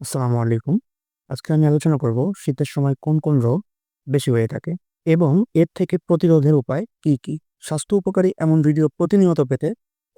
আসসালামু আলাইকুম। আজকে আমি আলোচনা করব শীতের সময় কোন কোন রোগ বেশি হয়ে থাকে এবং এর থেকে প্রতিরোধের উপায় কি কি। স্বাস্থ্য উপকারী এমন ভিডিও প্রতিনিয়ত পেতে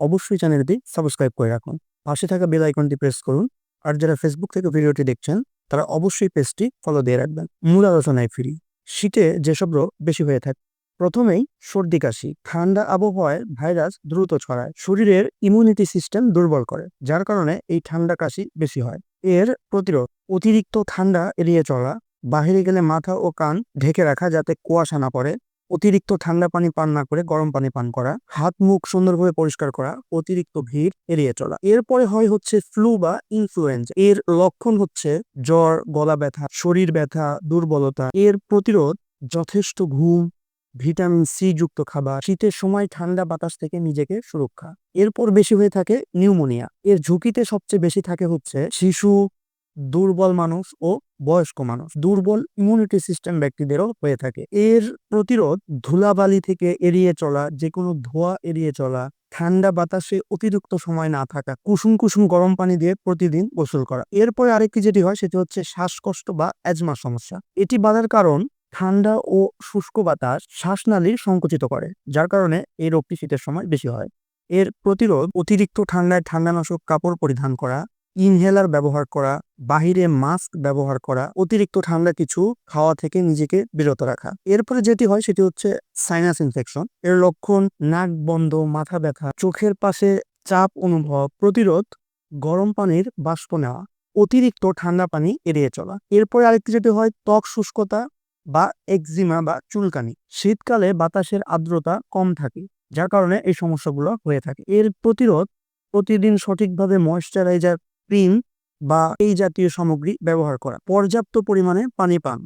অবশ্যই চ্যানেলটি সাবস্ক্রাইব করে রাখুন। পাশে থাকা বেল আইকনটি প্রেস করুন। আর যারা ফেসবুক থেকে ভিডিওটি দেখছেন, তারা অবশ্যই পেজটি ফলো দিয়ে রাখবেন। মূল আলোচনায় ফিরি। শীতে যেসব রোগ বেশি হয়ে থাকে, প্রথমেই সর্দি, কাশি। ঠান্ডা আবহাওয়ায় ভাইরাস দ্রুত ছড়ায়। শরীরের ইমিউনিটি সিস্টেম দুর্বল করে, যার কারণে এই ঠান্ডা, কাশি বেশি হয়। এর প্রতিরোধ। অতিরিক্ত ঠান্ডা এড়িয়ে চলা, বাহিরে গেলে মাথা ও কান ঢেকে রাখা যাতে কুয়াশা না পড়ে, অতিরিক্ত ঠান্ডা পানি পান না করে গরম পানি পান করা, হাত মুখ সুন্দরভাবে পরিষ্কার করা, অতিরিক্ত ভিড় এড়িয়ে চলা। এরপরে হয় হচ্ছে ফ্লু বা ইনফ্লুয়েঞ্জা এর লক্ষণ হচ্ছে জ্বর, গলা ব্যথা, শরীর ব্যথা, দুর্বলতা। এর প্রতিরোধ যথেষ্ট ঘুম ভিটামিন সি যুক্ত খাবার, শীতের সময় ঠান্ডা বাতাস থেকে নিজেকে সুরক্ষা। এরপর বেশি হয়ে থাকে নিউমোনিয়া। এর ঝুঁকিতে সবচেয়ে বেশি থাকে হচ্ছে শিশু, দুর্বল মানুষ ও বয়স্ক মানুষ। দুর্বল ইমিউনিটি সিস্টেম ব্যক্তিদেরও হয়ে থাকে। এর প্রতিরোধ ধুলাবালি থেকে এড়িয়ে চলা যে কোনো ধোয়া এড়িয়ে চলা, ঠান্ডা বাতাসে অতিরিক্ত সময় না থাকা, কুসুম কুসুম গরম পানি দিয়ে প্রতিদিন গোসল করা। এরপরে আরেকটি যেটি হয়, সেটি হচ্ছে শ্বাসকষ্ট বা অ্যাজমা সমস্যা। এটি বাধার কারণ ঠান্ডা ও শুষ্ক বাতাস শ্বাসনালী সংকুচিত করে, যার কারণে এই রোগটি শীতের সময় বেশি হয়। এর প্রতিরোধ অতিরিক্ত ঠান্ডায় ঠান্ডানাশক কাপড় পরিধান করা, ইনহেলার ব্যবহার করা, বাহিরে মাস্ক ব্যবহার করা, অতিরিক্ত ঠান্ডা কিছু খাওয়া থেকে নিজেকে বিরত রাখা। এরপরে যেটি হয় সেটি হচ্ছে সাইনাস ইনফেকশন এর লক্ষণ নাক বন্ধ, মাথা ব্যথা, চোখের পাশে চাপ অনুভব, প্রতিরোধ গরম পানির বাষ্প নেওয়া, অতিরিক্ত ঠান্ডা পানি এড়িয়ে চলা। এরপরে আরেকটি যেটি হয় ত্বক শুষ্কতা বা একজিমা বা চুলকানি। শীতকালে বাতাসের আর্দ্রতা কম থাকে, যার কারণে এই সমস্যাগুলো হয়ে থাকে। এর প্রতিরোধ প্রতিদিন সঠিকভাবে ময়শ্চারাইজার ক্রিম বা এই জাতীয় সামগ্রী ব্যবহার করা। পর্যাপ্ত পরিমাণে পানি পান,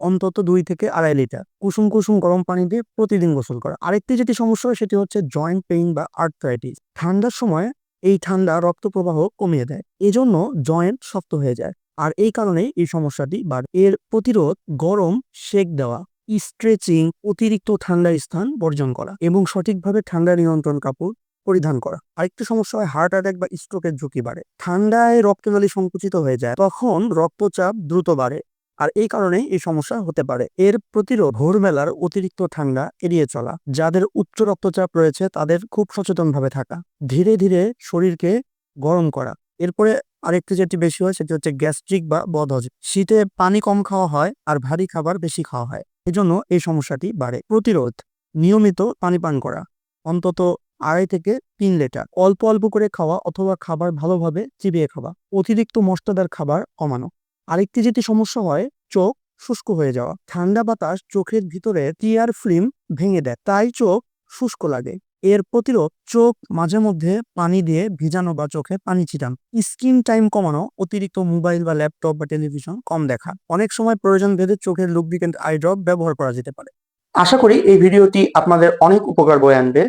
অন্তত দুই থেকে আড়াই লিটার। কুসুম কুসুম গরম পানি দিয়ে প্রতিদিন গোসল করা। আরেকটি যেটি সমস্যা সেটি হচ্ছে জয়েন্ট পেইন বা আর্থ্রাইটিস ঠান্ডার সময় এই ঠান্ডা রক্ত প্রবাহ কমিয়ে দেয়। এজন্য জয়েন্ট শক্ত হয়ে যায়। আর এই কারণেই এই সমস্যাটি বাড়ে। এর প্রতিরোধ গরম সেক দেওয়া স্ট্রেচিং অতিরিক্ত ঠান্ডার স্থান বর্জন করা এবং সঠিকভাবে ঠান্ডা নিয়ন্ত্রণ কাপড় পরিধান করা। আরেকটি সমস্যা হয় হার্ট অ্যাটাক বা স্ট্রোকের ঝুঁকি বাড়ে। ঠান্ডায় রক্তনালী সংকুচিত হয়ে যায়, তখন রক্তচাপ দ্রুত বাড়ে আর এই কারণে এই সমস্যা হতে পারে। এর প্রতিরোধ ভোরবেলার অতিরিক্ত ঠান্ডা এড়িয়ে চলা, যাদের উচ্চ রক্তচাপ রয়েছে তাদের খুব সচেতনভাবে থাকা, ধীরে ধীরে শরীরকে গরম করা। এরপরে আরেকটি যেটি বেশি হয় সেটি হচ্ছে গ্যাস্ট্রিক বা বদহজম। শীতে পানি কম খাওয়া হয় আর ভারী খাবার বেশি খাওয়া হয়। এজন্য এই সমস্যাটি বাড়ে। প্রতিরোধ, নিয়মিত পানি পান করা, অন্তত আড়াই থেকে তিন লিটার। অল্প অল্প করে খাওয়া অথবা খাবার ভালোভাবে চিবিয়ে খাওয়া। অতিরিক্ত মশলাদার খাবার কমানো। আরেকটি যেটি সমস্যা হয়, চোখ শুষ্ক হয়ে যাওয়া। ঠান্ডা বাতাস চোখের ভিতরে টিয়ার ফিল্ম ভেঙে দেয়। তাই চোখ শুষ্ক লাগে। এর প্রতিরোধ চোখ মাঝে মধ্যে পানি দিয়ে ভিজানো বা চোখে পানি ছিটান। স্ক্রিন টাইম কমানো, অতিরিক্ত মোবাইল বা ল্যাপটপ বা টেলিভিশন কম দেখা। অনেক সময় প্রয়োজন ভেদে চোখের লুব্রিকেন্ট আই ড্রপ ব্যবহার করা যেতে পারে। আশা করি এই ভিডিওটি আপনাদের অনেক উপকার বয়ে আনবে।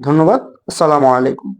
ধন্যবাদ। আসসালামু আলাইকুম।